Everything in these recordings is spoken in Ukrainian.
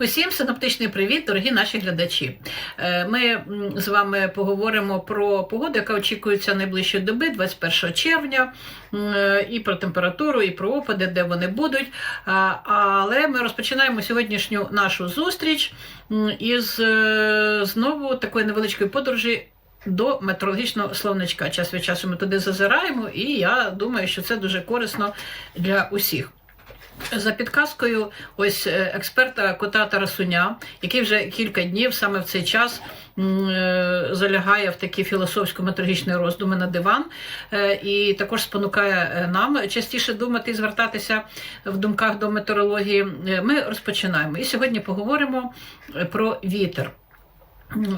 Усім синоптичний привіт, дорогі наші глядачі. Е, Ми з вами поговоримо про погоду, яка очікується найближчої доби, 21 червня, е, і про температуру, і про опади, де вони будуть. Але ми розпочинаємо сьогоднішню нашу зустріч із е, знову такої невеличкої подорожі. До метеорологічного словничка. Час від часу ми туди зазираємо, і я думаю, що це дуже корисно для усіх. За підказкою ось е, експерта кота Тарасуня, який вже кілька днів саме в цей час е, залягає в такі філософсько-метрологічні роздуми на диван, е, і також спонукає нам частіше думати і звертатися в думках до метеорології. Ми розпочинаємо. І сьогодні поговоримо про вітер.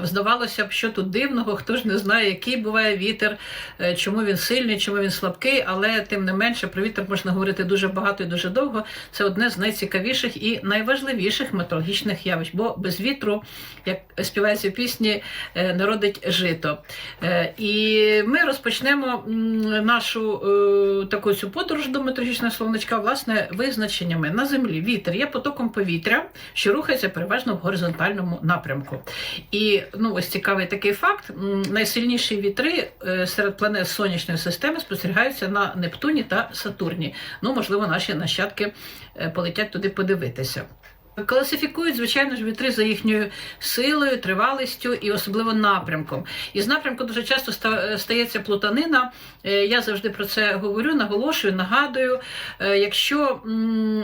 Здавалося б, що тут дивного, хто ж не знає, який буває вітер, е, чому він сильний, чому він слабкий, але тим не менше про вітер можна говорити дуже багато і дуже довго. Це одне з найцікавіших і найважливіших метеорологічних явищ, бо без вітру, як співається в пісні, е, не родить жито. Е, І ми розпочнемо нашу таку цю подорож до метеорологічного словничка, власне, визначеннями на землі. Вітер є потоком повітря, що рухається переважно в горизонтальному напрямку. І ну ось цікавий такий факт: найсильніші вітри е, серед планет сонячної системи спостерігаються на Нептуні та Сатурні. Ну, можливо, наші нащадки е, полетять туди подивитися. Класифікують, звичайно ж, вітри за їхньою силою, тривалістю і особливо напрямком. І з напрямку дуже часто стається плутанина. Е, Я завжди про це говорю, наголошую, нагадую. Е, Якщо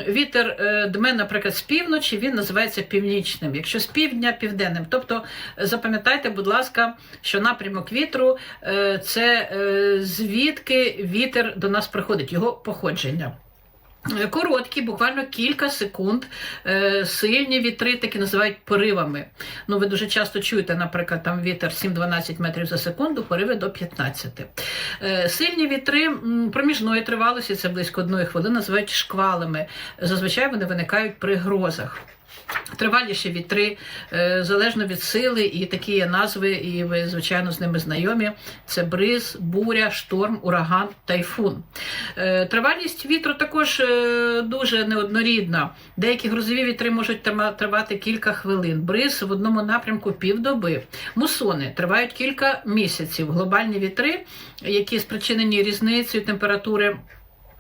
вітер е, дме, наприклад, з півночі, він називається північним. Якщо з півдня південним. Тобто е, запам'ятайте, будь ласка, що напрямок вітру е, це е, звідки вітер до нас приходить, його походження. Короткі, буквально кілька секунд, е, сильні вітри такі називають поривами. Ну, ви дуже часто чуєте, наприклад, там вітер 7-12 метрів за секунду, пориви до 15. Е, Сильні вітри проміжної тривалості, це близько одної хвилини, називають шквалами. Зазвичай вони виникають при грозах. Триваліші вітри, е, залежно від сили, і такі є назви, і ви, звичайно, з ними знайомі. Це бриз, буря, шторм, ураган, тайфун. Е, Тривалість вітру також е, дуже неоднорідна. Деякі грозові вітри можуть тривати кілька хвилин. Бриз в одному напрямку півдоби. Мусони тривають кілька місяців. Глобальні вітри, які спричинені різницею температури.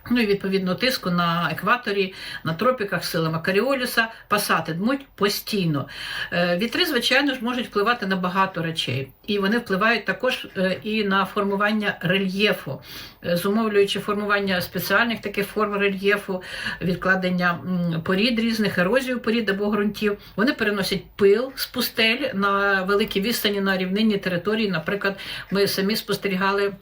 Ну і відповідно тиску на екваторі, на тропіках, силами Каріолюса, пасати дмуть постійно. Е, Вітри, звичайно ж, можуть впливати на багато речей, і вони впливають також е, і на формування рельєфу, Е, зумовлюючи формування спеціальних таких форм рельєфу, відкладення порід різних, ерозію порід або ґрунтів. Вони переносять пил з пустель на великі відстані на рівнинні території. Наприклад, ми самі спостерігали.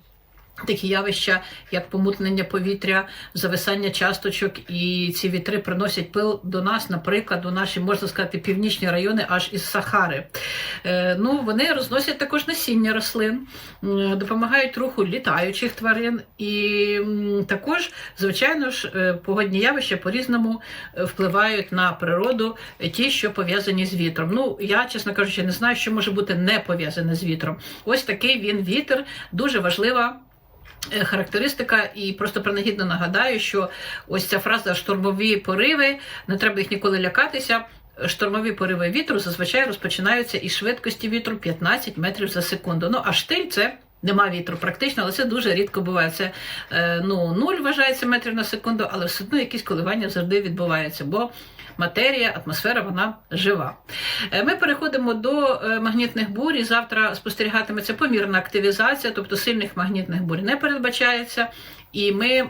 Такі явища, як помутнення повітря, зависання часточок, і ці вітри приносять пил до нас, наприклад, у наші, можна сказати, північні райони, аж із Сахари. Е, ну, вони розносять також насіння рослин, м, допомагають руху літаючих тварин, і також, звичайно ж, е, погодні явища по-різному е, впливають на природу, е, ті, що пов'язані з вітром. Ну, я, чесно кажучи, не знаю, що може бути не пов'язане з вітром. Ось такий він вітер, дуже важлива. Е, Характеристика, і просто принагідно нагадаю, що ось ця фраза штурмові пориви, не треба їх ніколи лякатися. Штормові пориви вітру зазвичай розпочинаються із швидкості вітру 15 метрів за секунду. Ну а штиль це. Нема вітру практично, але це дуже рідко буває. Це е, ну, нуль вважається метрів на секунду, але все одно якісь коливання завжди відбуваються, бо матерія, атмосфера вона жива. Е, Ми переходимо до е, магнітних бурь. і Завтра спостерігатиметься помірна активізація, тобто сильних магнітних бурь не передбачається. І ми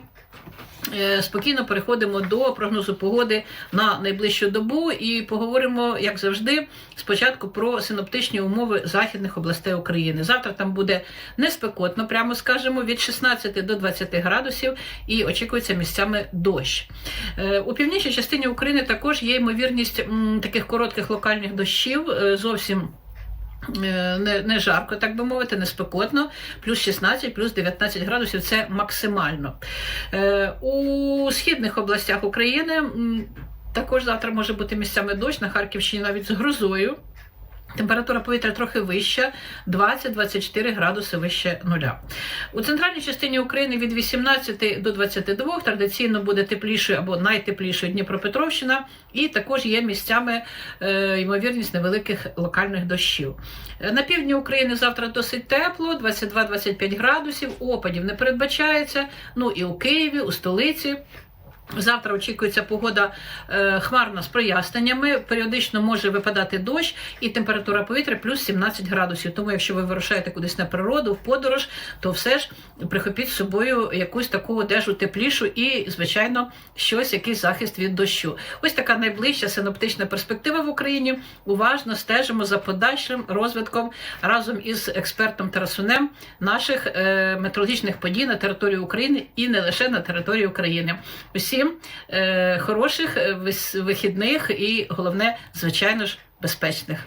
спокійно переходимо до прогнозу погоди на найближчу добу і поговоримо, як завжди, спочатку про синоптичні умови західних областей України. Завтра там буде неспекотно, прямо скажемо, від 16 до 20 градусів, і очікується місцями дощ. Е, У північній частині України також є ймовірність таких коротких локальних дощів, е, зовсім. Е, Не, не жарко, так би мовити, не спекотно, плюс 16, плюс 19 градусів це максимально. Е, У східних областях України також завтра може бути місцями дощ, на Харківщині навіть з грозою. Температура повітря трохи вища, 20-24 градуси вище нуля. У центральній частині України від 18 до 22 традиційно буде теплішою або найтеплішою Дніпропетровщина, і також є місцями е, ймовірність невеликих локальних дощів. На півдні України завтра досить тепло, 22-25 градусів, опадів не передбачається. Ну і у Києві, у столиці. Завтра очікується погода е, хмарна з проясненнями. Періодично може випадати дощ і температура повітря плюс 17 градусів. Тому, якщо ви вирушаєте кудись на природу, в подорож, то все ж прихопіть з собою якусь таку одежу теплішу і, звичайно, щось, якийсь захист від дощу. Ось така найближча синоптична перспектива в Україні. Уважно стежимо за подальшим розвитком разом із експертом Тарасунем наших е, метеорологічних подій на території України і не лише на території України. Усім е, хороших е, вихідних і головне, звичайно ж, безпечних.